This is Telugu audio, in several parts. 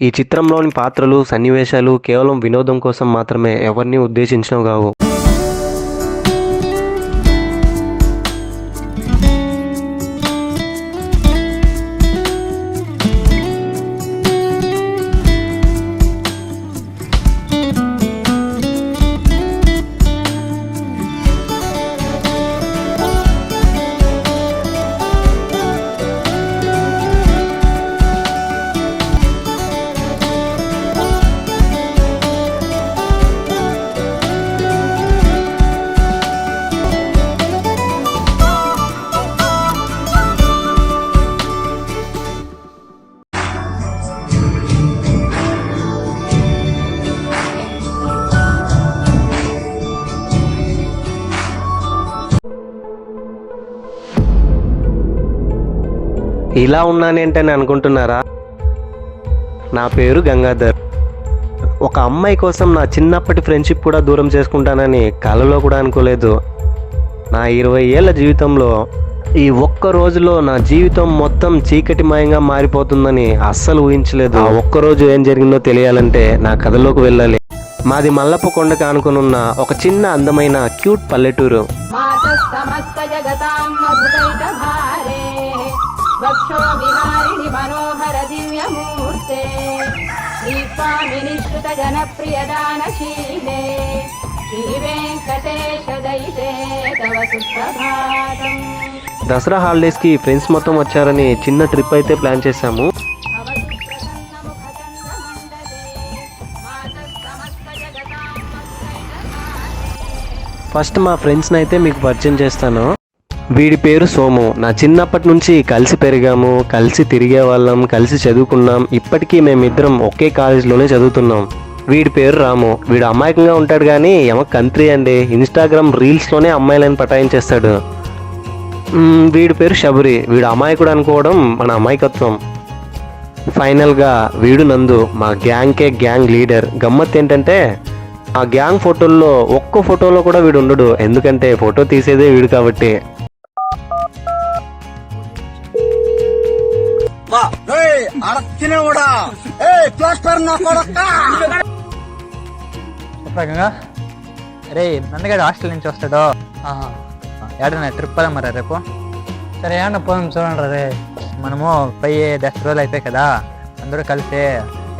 ఈ చిత్రంలోని పాత్రలు సన్నివేశాలు కేవలం వినోదం కోసం మాత్రమే ఎవరిని ఉద్దేశించినవి కావు. ఇలా ఉన్నానేంటని అనుకుంటున్నారా? నా పేరు గంగాధర్. ఒక అమ్మాయి కోసం నా చిన్నప్పటి ఫ్రెండ్షిప్ కూడా దూరం చేసుకుంటానని కలలో కూడా అనుకోలేదు. నా ఇరవై ఏళ్ళ జీవితంలో ఈ ఒక్క రోజులో నా జీవితం మొత్తం చీకటిమయంగా మారిపోతుందని అస్సలు ఊహించలేదు. ఆ ఒక్క రోజు ఏం జరిగిందో తెలియాలంటే నా కథలోకి వెళ్ళాలి. మాది మల్లప్ప కొండకు ఆనుకునున్న ఒక చిన్న అందమైన క్యూట్ పల్లెటూరు. దసరా విహారిణి మనోహర దివ్యమూర్తే జనప్రియ దానశీలే దసరా ఫ్రెండ్స్ మొత్తం వచ్చారని చిన్న ట్రిప్ అయితే ప్లాన్ చేశాము. ఫస్ట్ మా ఫ్రెండ్స్ని అయితే మీకు పరిచయం చేస్తాను. వీడి పేరు సోము. నా చిన్నప్పటి నుంచి కలిసి పెరిగాము కలిసి తిరిగే వాళ్ళం కలిసి చదువుకున్నాం. ఇప్పటికీ మేమిద్దరం ఒకే కాలేజీలోనే చదువుతున్నాం. వీడి పేరు రాము. వీడు అమాయకంగా ఉంటాడు కానీ ఎమ కంత్రి అండి. ఇన్స్టాగ్రామ్ రీల్స్లోనే అమ్మాయిలను పటాయించేస్తాడు. వీడి పేరు శబరి. వీడు అమాయకుడు అనుకోవడం మన అమాయకత్వం. ఫైనల్గా వీడు నందు మా గ్యాంగ్కే గ్యాంగ్ లీడర్. గమ్మత్ ఏంటంటే ఆ గ్యాంగ్ ఫోటోల్లో ఒక్క ఫోటోలో కూడా వీడు ఉండడు. ఎందుకంటే ఫోటో తీసేదే వీడు కాబట్టి. అడక్కినవుడా ఏ ప్లాస్టర్ నా కొడక. నందగాడు హాస్టల్ నుంచి వస్తాడో? ఏడన్నా ట్రిప్ పదా మరి రేపు? సరే ఏమన్నా పోదాం చూడండి రే మనము పోయి దస్ రోజులు అయిపోయాయి కదా అందరూ కలిసి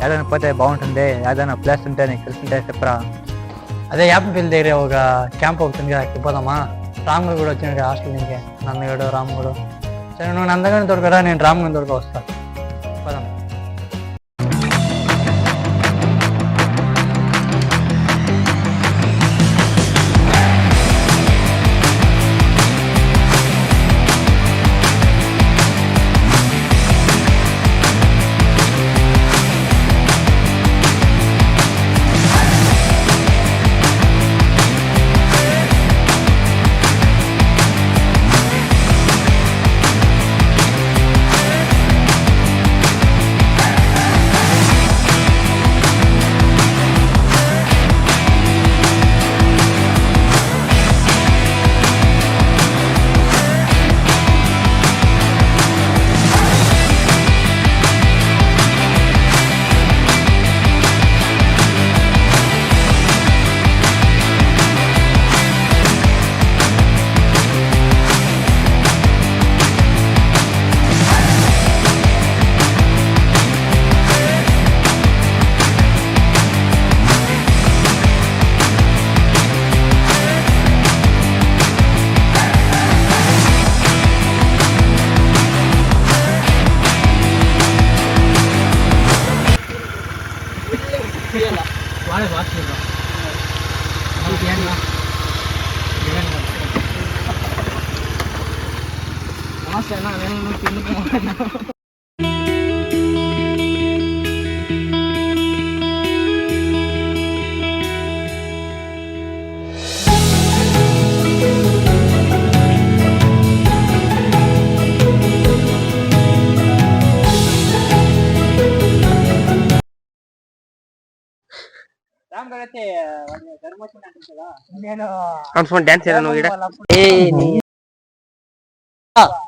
ఏదైనా పోతే బాగుంటుంది ఏదైనా ప్లేస్ ఉంటే నీకు తెలిసింటే చెప్పరా? అదే యాపంపల్లి దగ్గర ఒక క్యాంప్ అవుతుంది కదా అక్కడికి పోదామా? రాముడు కూడా వచ్చినాడు హాస్టల్ నుంచి నందగాడు రాముడు. సరే నువ్వు నందగాడిని దొరకరా నేను రాముని దొరక వస్తా.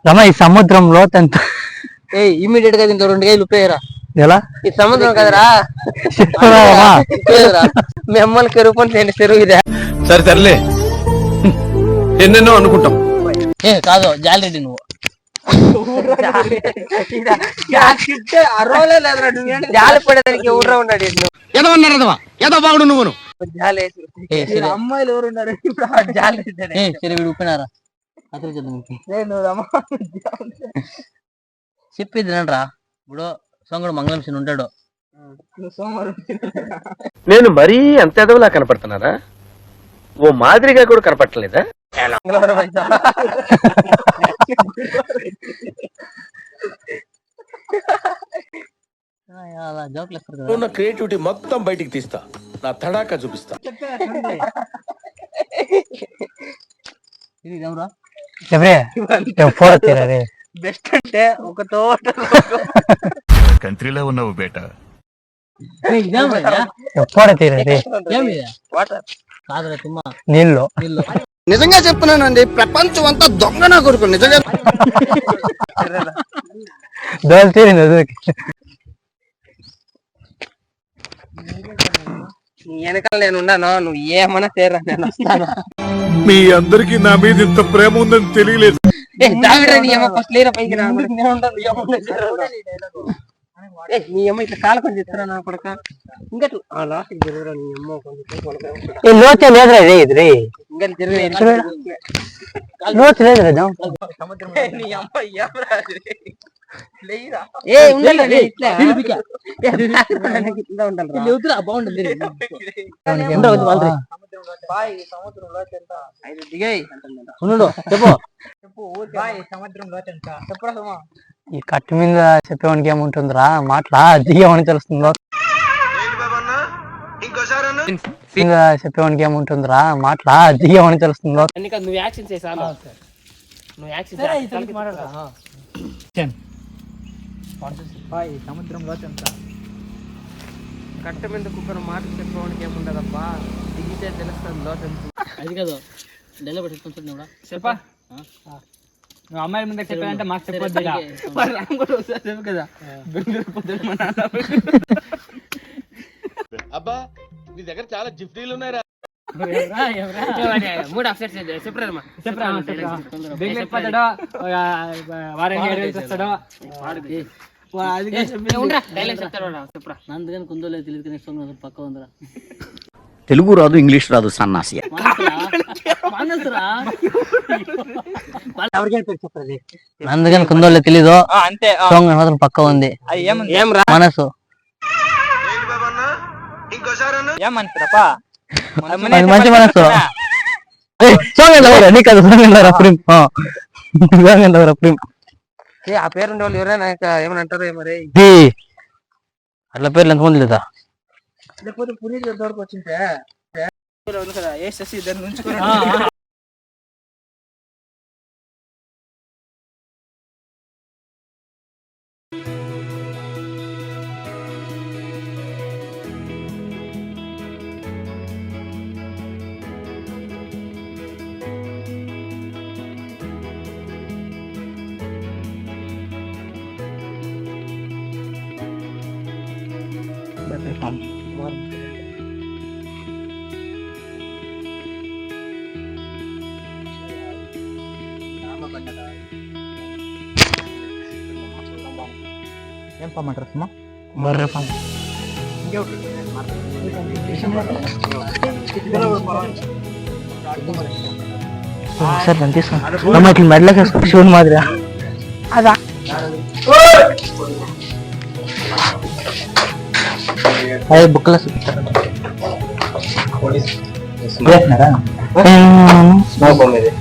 రమ ఈ సముద్రం లోతంత ఏ ఇమీడియట్గా దీంతో రెండు కేజీలు ఉప్పేయరా. ఎలా? ఈ సముద్రం కదరా. మిమ్మల్ని కెరుపు నేను చెరువు ఇదే. సరే సర్లే. ఎన్నెన్నో అనుకుంటాం. ఏ కాదు జాలిరెడ్డి నువ్వు. అరవలే లేదురా నువ్వు జాలి పడేదానికి ఎవరు ఉన్నాడు? ఎదవన్నారు ఎదవా ఎదవ బాగుడు నువ్వును. జాలి అమ్మాయిలు ఎవరు ఉన్నారు ఇప్పుడు జాలి సరే వీడు ఉప్పినారా అతను చెప్పేది రా ఇప్పుడు సొంగడు మంగళం శని ఉంటాడు. నేను మరీ అంత ఎదవలా కనపడుతున్నారా ఓ మాదిరిగా కూడా కనపడలేదా ఉన్న క్రియేటివిటీ మొత్తం బయటికి తీస్తా. నా తడాకా చూపిస్తా. ఇది ఎవరా? బెస్ట్ అంటే ఒక తోట కంట్రీలో ఉన్నావు బేటా. ఫోటో తీరా రే కాదురా తుమ్మ. నీళ్ళు. నీళ్ళు. నిజంగా చెప్తున్నానండి ప్రపంచం అంతా దొంగ నా కొడుకు నిజంగా. నీ వెనకాల నేను ఉన్నాను నువ్వు ఏమన్నా తేరా నేను వస్తాను? మీ అందరికి నా మీద ఇంత ప్రేమ ఉందని తెలియలేదు. ఏ దావిరా నీ అమ్మ ఫస్ట్ లేరా పైకి రా నేను. ఏ నీ అమ్మ ఇట్లా కాలు కొంచెం ఇస్తారా నా కొడక? ఇంకా ఆ లాస్ట్ జరుగురా నీ అమ్మ కొంచెం ఏ లోతే లేదురా రే ఇది రే. ఇంకా లోతు లేదురా. నీ అమ్మ లేరా ఏ ఉండాలి ఇట్లా. ఏ, నాకు ఇట్లా ఉండాలిరా. ఉండరా, వద్దు, వాళ్ళు రే. ఈ కట్టు మీద చెప్పేవానికి ఏముంటుందిరా? మాటలా? దిగేవానికి తెలుస్తుంది లోతు. మీద చెప్పేవానికి ఏముంటుందిరా? మాటలా? దిగేవానికి తెలుస్తుంది. నువ్వు యాక్షన్ చేసా నువ్వు యాక్షన్ కట్ట మీద కుక్కను మాట చెప్పడానికి ఏముండదబ్బా? దిగితే తెలుస్తుంది లోటు అది కదా డెలివరీ చెప్పా. అమ్మాయి ముందే చెప్పాలంటే మాకు చెప్పొద్దు చెప్పు కదా. బెంగళూరు పొద్దున మా నాన్న అబ్బా నీ దగ్గర చాలా జిఫ్టీలు ఉన్నాయరా. మూడు అప్సెట్స్ చెప్పరామ్మా అందుకని కుందో తెలియదు నెక్స్ట్ పక్క ఉందిరా. తెలుగు రాదు ఇంగ్లీష్ రాదు సన్నాసి. అందుకని కుందోళ్ళు తెలీదు. అంతే సాంగ్ మాత్రం పక్క ఉంది. మనసు. మంచి మనసు. సాంగ్ నీకు అది సాంగ్ సాంగ్ ఆ. పేరు ఉండే వాళ్ళు ఎవరైనా ఏమని అంటారు మరి? అట్లా పేర్లు ఎంతమంది లేదా? లేకపోతే పునీత్ వరకు వచ్చింటే కదా ఏ శశి దాని నుంచి ఏం పమ్మంటారు సుమా బర్రె పమ్మ సరే అమ్మ ఇట్లా మెడలోకి శివుని మాదిరి అదే బుక్లో ఇది.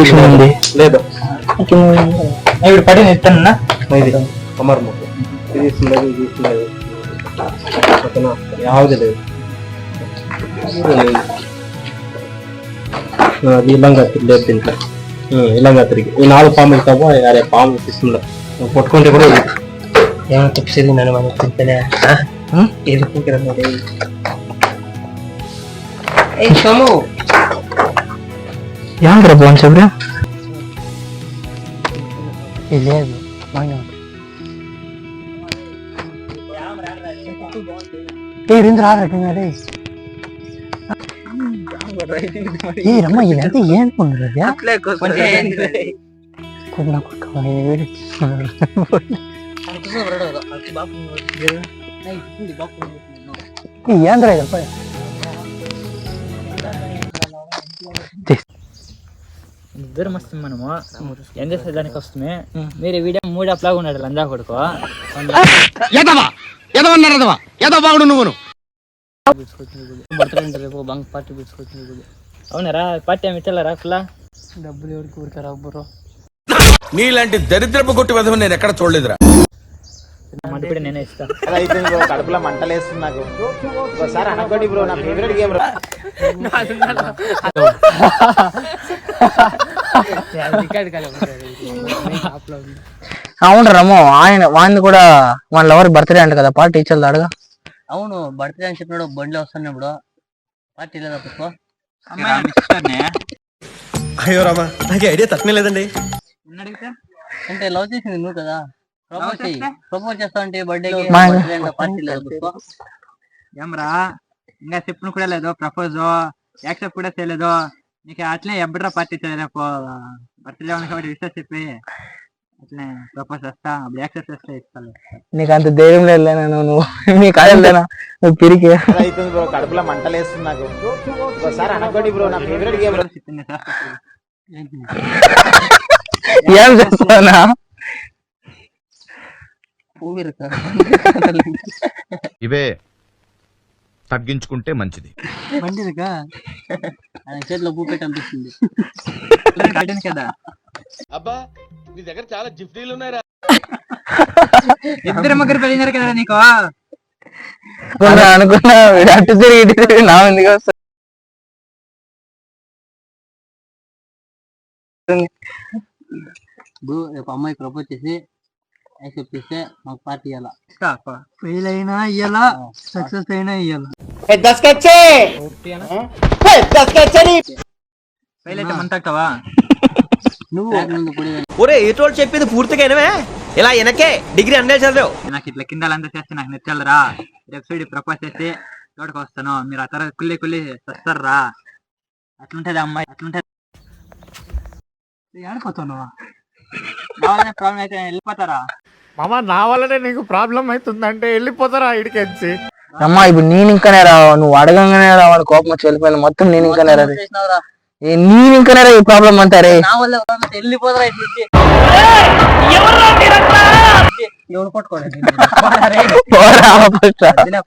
విషయం. ఉంది. లేదు. ఇప్పుడు పడిన ఎత్తన్నా ఇది. అమర్ ముగ్గు ఇది ఇస్తున్నది ఇది ఇస్తున్నది. ఓకేనా యావది లేదు. అది ఇల్లంగా లేదు దీంట్లో. ఇల్లంగా తిరిగి. ఈ నాలుగు పాములు ఇస్తాము అరే పాము ఇస్తుంది పట్టుకుంటే కూడా ಯಾವ ತಪ್ಪಿಸಿದ್ರು ನಾನು ಮನೆ ತಿಂತಾನೆ ಇದು ಕೂಗಿರ ನೋಡಿ ಏ ಸೋಮು ಯಾವ್ದ್ರ ಬೋನ್ ಸಾಬ್ರ ಇಲ್ಲೇ ಅದು ಮಂಗ ಏ ರಿಂದ್ರ ಆಗ್ರಕಂಗ ರೀ ஏ நம்ம இல்லாத ஏன் பண்ணுறது கொஞ்சம் கொடுக்க ఏంద్రా ఇదప్ప ఇద్దరు మస్తు మనము ఏం చేసే దానికి వస్తుంది మీరు వీడియో మూడు అప్లాగా ఉన్నాడు లంజా కొడుకు ఎదవా ఎదవన్నారు ఎదవా ఎదవాగుడు నువ్వును రేపు బంక్ పార్టీ పిలుచుకొచ్చింది అవునరా పార్టీ ఏమి ఇచ్చలేరా ఫుల్లా డబ్బులు ఎవరికి ఊరికారా బ్రో నీలాంటి దరిద్రపు కొట్టి విధం నేను ఎక్కడ చూడలేదురా. మంటపడి నేనే ఇస్తా. కడుపులో మంటలేస్తుంది నాకు. ఒకసారి బ్రో నా ఫేవరెట్ గేమ్ అవును రమ్మో ఆయన వాడిని కూడా వాళ్ళ ఎవరు బర్త్డే అంట కదా పార్టీ ఇచ్చేది అడగా. అవును బర్త్డే అని చెప్పినాడు బండి వస్తున్నప్పుడు పార్టీ లేదా పుష్ప అయ్యో రామా నాకు ఐడియా తక్కువ లేదండి. అంటే లవ్ చేసింది నువ్వు కదా. ప్రపోజ్ చెయ్యి ప్రపోజ్ చేస్తా? అంటే బర్త్డే మా- పార్టీ లేదా పుష్ప ఏమరా? ఇంకా చెప్పిన కూడా లేదు. ప్రపోజ్ యాక్సెప్ట్ కూడా చేయలేదు. నీకు అట్లే ఎబ్బడ్రా పార్టీ చేయలేపో బర్త్డే ఉంది కాబట్టి విషయం చెప్పి అట్లే ప్రపోజ్ చేస్తా. అప్పుడు యాక్సెప్ట్ చేస్తే ఇస్తాను నీకు అంత ధైర్యం లేదు నువ్వు? నీకు అదేనా నువ్వు పిరికి అవుతుంది బ్రో. కడుపులో మంటలేస్తుంది నాకు. ఒకసారి అనకోటి బ్రో. నా ఫేవరెట్ గేమ్ ఏం చేస్తానా ఇవే తగ్గించుకుంటే మంచిది. మంచిదిగా చేతిలో పెట్టి అనిపిస్తుంది. కదా? అబ్బా నీ దగ్గర చాలా జిఫ్టీలు ఉన్నాయరా. ఇద్దరు ముగ్గురు పెళ్ళినారు కదా నీకు? అనుకున్నా అటు తిరిగి ఇటు తిరిగి నా ఎందుకు వస్తా. ఇప్పుడు రేపు అమ్మాయి ప్రపోజ్ చేసి చేస్తే మాకు పార్టీ ఇవ్వాలా ఫెయిల్ అయినా ఇయ్యాలా సక్సెస్ అయినా ఇయ్యాలా. ఫెయిల్ అయితే మంటావా నువ్వు ఒరే ఏటోళ్ళు చెప్పింది పూర్తిగా వినవే ఇలా వెనకే డిగ్రీ అన్నే చదివావు. నాకు ఇట్లా కింద చేస్తే నాకు నచ్చాలరా రేపు సైడ్ ప్రపోజ్ చేసి తోటకు వస్తాను. మీరు ఆ తర్వాత కుళ్ళి కుళ్ళి వస్తారా అట్లుంటది అమ్మాయి అట్లుంటది. ఆడిపోతున్నావా ప్రాబ్లం అయితే వెళ్ళిపోతారా? మామ నా వల్లనే నీకు ప్రాబ్లం అవుతుందంటే వెళ్ళిపోతారా ఇడికెచ్చి అమ్మా ఇప్పుడు నేను ఇంకానే రా నువ్వు అడగంగానే రా వాడి కోపం వచ్చి వెళ్ళిపోయింది. మొత్తం నేను ఇంకానే రా. ఏ, నేను ఇంకానే రా ఈ ప్రాబ్లం అంటారే నా వల్ల ఎవరన్నా వెళ్ళిపోతారా ఎవరు పట్టుకోలేదు?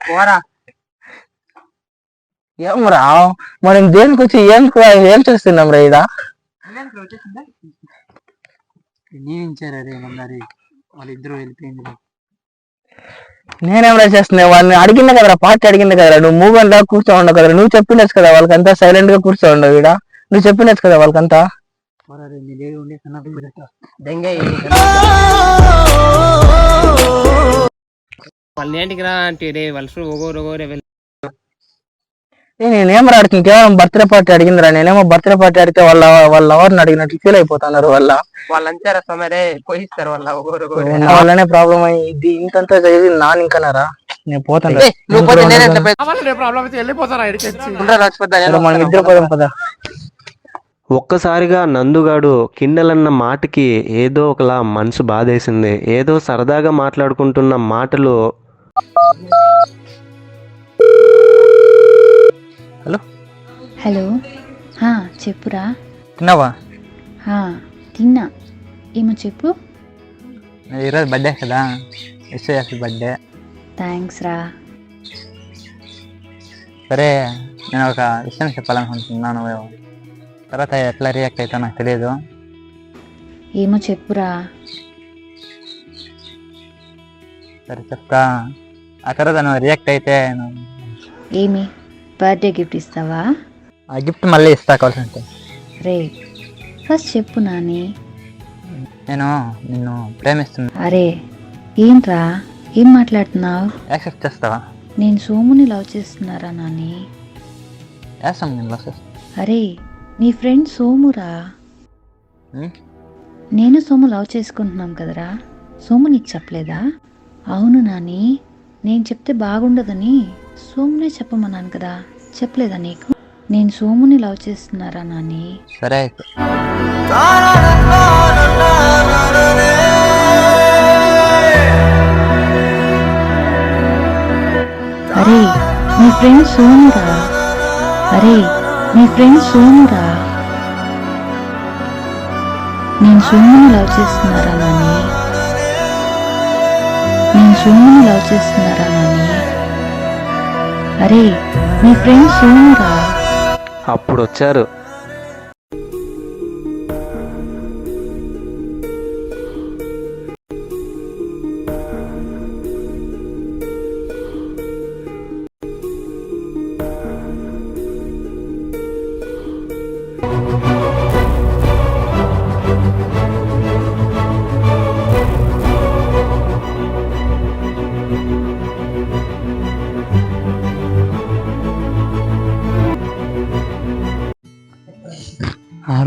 పోరా ఏం రా? మనం దేనికి వచ్చి ఏం ఏం చేస్తున్నాం రా ఈడ నేను ఇచ్చారా రే మళ్ళీ వాళ్ళిద్దరూ వెళ్ళిపోయింది నేనేం రా చేస్తున్నా? వాళ్ళని అడిగింది కదరా పార్టీ అడిగింది కదరా. నువ్వు మూవ్ అంటా కూర్చో ఉండవు కదరా. నువ్వు చెప్పినచ్చు కదా వాళ్ళకంతా సైలెంట్గా కూర్చో ఉండవు ఈడ. నువ్వు చెప్పినచ్చు కదా వాళ్ళకంతా? వాళ్ళ ఏంటికి రా అంటే రే వాళ్ళు ఒగోరు ఒగోరే నేనేం రా అడిగింది కేవలం బర్త్డే పార్టీ అడిగిందిరా. నేనేమో బర్త్డే పార్టీ అడిగితే వాళ్ళ వాళ్ళ ఎవరిని అడిగినట్లు ఫీల్ అయిపోతున్నారు వాళ్ళ. వాళ్ళంతా సమరే? పోయిస్తారు వాళ్ళ ఒగోరు ఒగోరు నా వల్లనే ప్రాబ్లం అయ్యి ఇంతంతా చదివి నాన్న ఇంకనారా నేను పోతాను మనం ఇద్దరు పోదాం పద. ఒక్కసారిగా నందుగాడు కిన్నెలన్న మాటకి ఏదో ఒకలా మనసు బాధేసింది. ఏదో సరదాగా మాట్లాడుకుంటున్న మాటలు హలో. హా, చెప్పురా. తిన్నావా? హా, తిన్నా. ఏమో చెప్పు. ఈరోజు బర్త్డే కదా. ఎస్ఐఎస్ బర్త్డే థ్యాంక్స్ రా. సరే నేను ఒక విషయం చెప్పాలనుకుంటున్నాను తర్వాత ఎట్లా రియాక్ట్ అవుతా నాకు తెలియదు ఏమో చెప్పురా. సరే చెప్తా. ఆ తర్వాత నువ్వు రియాక్ట్ అయితే నువ్వు ఏమి? బర్త్డే గిఫ్ట్ ఇస్తావా? ఆ గిఫ్ట్ మళ్ళీ ఇస్తా కావాల్సి ఉంటే రే ఫస్ట్ చెప్పు నాని. నేను నిన్ను ప్రేమిస్తున్నా. అరే ఏంట్రా? ఏం మాట్లాడుతున్నావు? యాక్సెప్ట్ చేస్తావా? నేను సోముని లవ్ చేస్తున్నారా నాని? నేను లవ్ అరే నీ ఫ్రెండ్ సోమురా? నేను సోము లవ్ చేసుకుంటున్నాం కదరా? సోము నీకు చెప్పలేదా? అవును నాని నేను చెప్తే బాగుండదని. సోమునే చెప్పమన్నాను కదా చెప్పలేదా నీకు? నేను సోముని లవ్ చేస్తున్నారా నాని? సరే అరే మీ ఫ్రెండ్ సోమురా. అరే మీ ఫ్రెండ్ సోమురా. నేను సోముని లవ్ చేస్తున్నారా నాని? నేను సోముని లవ్ చేస్తున్నారా నాని అరే మీ ఫ్రెండ్ సోమురా అప్పుడు వచ్చారు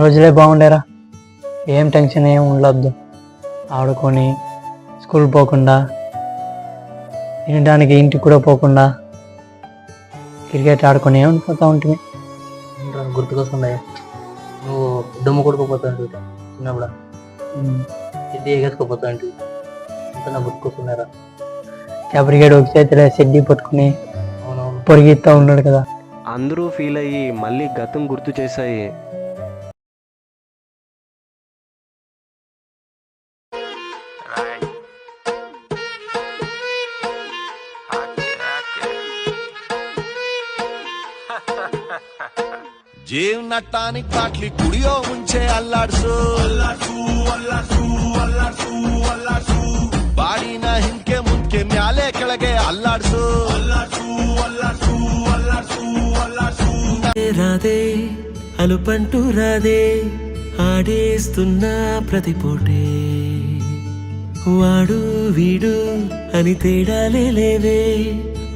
రోజులే బాగుండేరా. ఏం టెన్షన్ ఏం ఉండొద్దు. ఆడుకొని స్కూల్ పోకుండా తినడానికి ఇంటికి కూడా పోకుండా క్రికెట్ ఆడుకొని ఉండిపోతూ ఉంటుంది గుర్తుకొస్తున్నాయి నువ్వు దుమ్ము కొడుకుపోతావు చిన్నప్పుడు? సిద్ధి ఎగేసుకోపోతావు అంత నా గుర్తుకొస్తున్నారా క్యాబ్రిగేట్ ఒక చేతిలో సెడ్డి పట్టుకుని పొరిగిస్తూ ఉన్నాడు కదా. అందరూ ఫీల్ అయ్యి మళ్ళీ గతం గుర్తు చేశాయి. జేం నట్టానికి బాట్లి కుడియో ఉంచే అల్లాడుసు. బాడిన హింకే ముందుకే మ్యాలే కెళగే అల్లాడుసు. రాదే అలుపంటూ రాదే ఆడేస్తున్నా ప్రతి పోటే. వాడు వీడు అని తేడాలే లేవే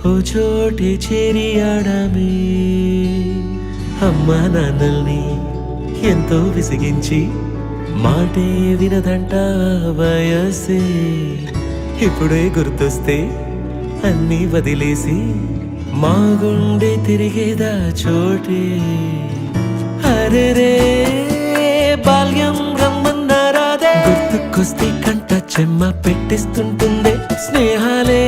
ఓ చోటే చేరి ఆడమే. అమ్మా నాన్నల్ని ఎంతో విసిగించి మాటే వినదంట వయసే. ఇప్పుడే గుర్తొస్తే అన్నీ వదిలేసి మా గుండె తిరిగేదా చోటే. అరే రే బాల్యం రమ్మన్నారాదే గుర్తుకొస్తే కంట చెమ్మ పెట్టిస్తుంటుందే స్నేహాలే.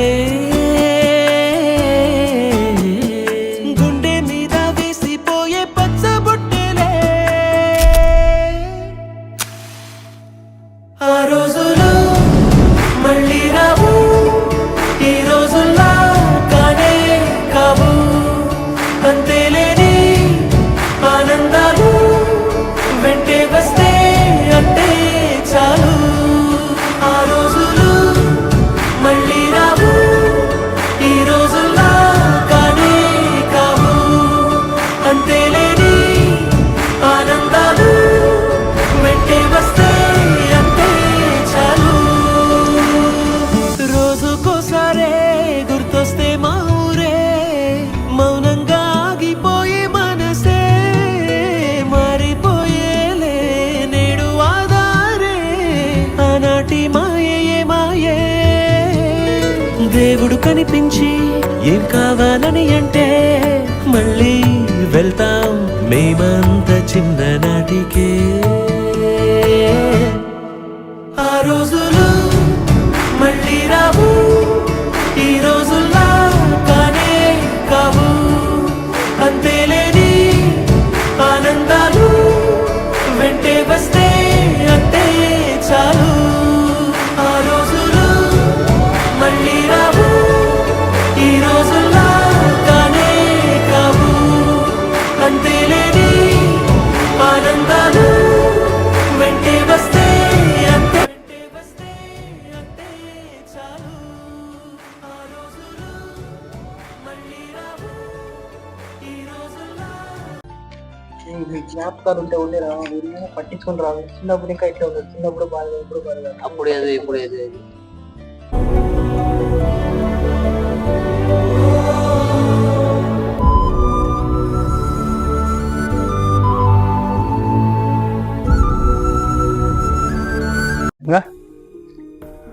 దేవుడు కనిపించి ఏం కావాలని అంటే మళ్ళీ వెళ్తాం మేమంత చిన్ననాటికే. ఆ రోజులు మళ్ళీ రావు ఈ రోజులు జ్ఞాపకాలు ఉంటే ఉండేరా ఊరిని పట్టించుకుని రావు చిన్నప్పుడు ఇంకా ఇట్లా ఉండదు? చిన్నప్పుడు బాగా ఇప్పుడు బాగా అప్పుడు ఏదో ఇప్పుడు ఏదో?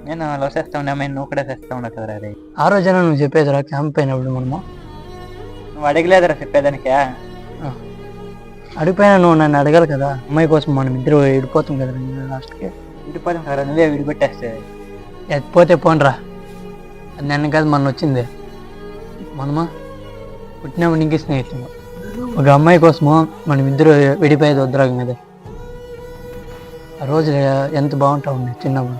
నేను లవ్ చేస్తా ఉన్నా మేము నువ్వు కూడా చేస్తా ఉన్నా కదా రే. ఆ రోజున నువ్వు చెప్పేదిరా క్యాంప్ అయినప్పుడు మనము. నువ్వు అడగలేదురా చెప్పేదానికే? అడిగిపోయినా నువ్వు నన్ను అడగాలి కదా? అమ్మాయి కోసం మనం ఇద్దరు విడిపోతాం కదా లాస్ట్కి విడిపోతాం కదా నువ్వే విడిపెట్టేస్తే. ఎత్తిపోతే పోనరా. అది నన్ను కాదు మొన్న వచ్చింది. మనమా పుట్టినప్పుడు నీకు స్నేహితులు ఒక అమ్మాయి కోసము మనం ఇద్దరు విడిపోయేది వద్దురాగం కదా. ఆ రోజు ఎంత బాగుంటా ఉంది చిన్నప్పుడు.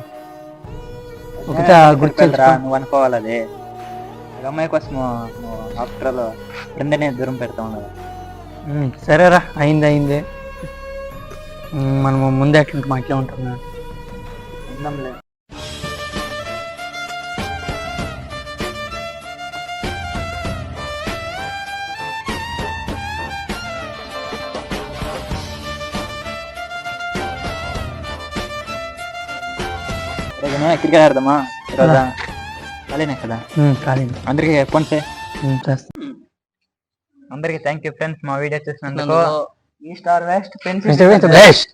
ఒకటే గుర్తు రా నువ్వు అనుకోవాలి అది. ఒక అమ్మాయి కోసం నువ్వు ఆఫ్టర్ ఫ్రెండ్నే దూరం పెడతా ఉండదు సరేరా అయింది అయింది. ఉమ్, మనము ముందే ఎట్లుంటాం అట్లే ఉంటున్నా ఉందాంలే. క్రికెట్ ఆడదామా? ఖాళీనే కదా? ఖాళీ అందరికి ఫోన్స్ చేస్తా. అందరికి థ్యాంక్ యూ ఫ్రెండ్స్ మా వీడియో చూసినందుకు ఈ స్టార్ వెస్ట్. Beast, best.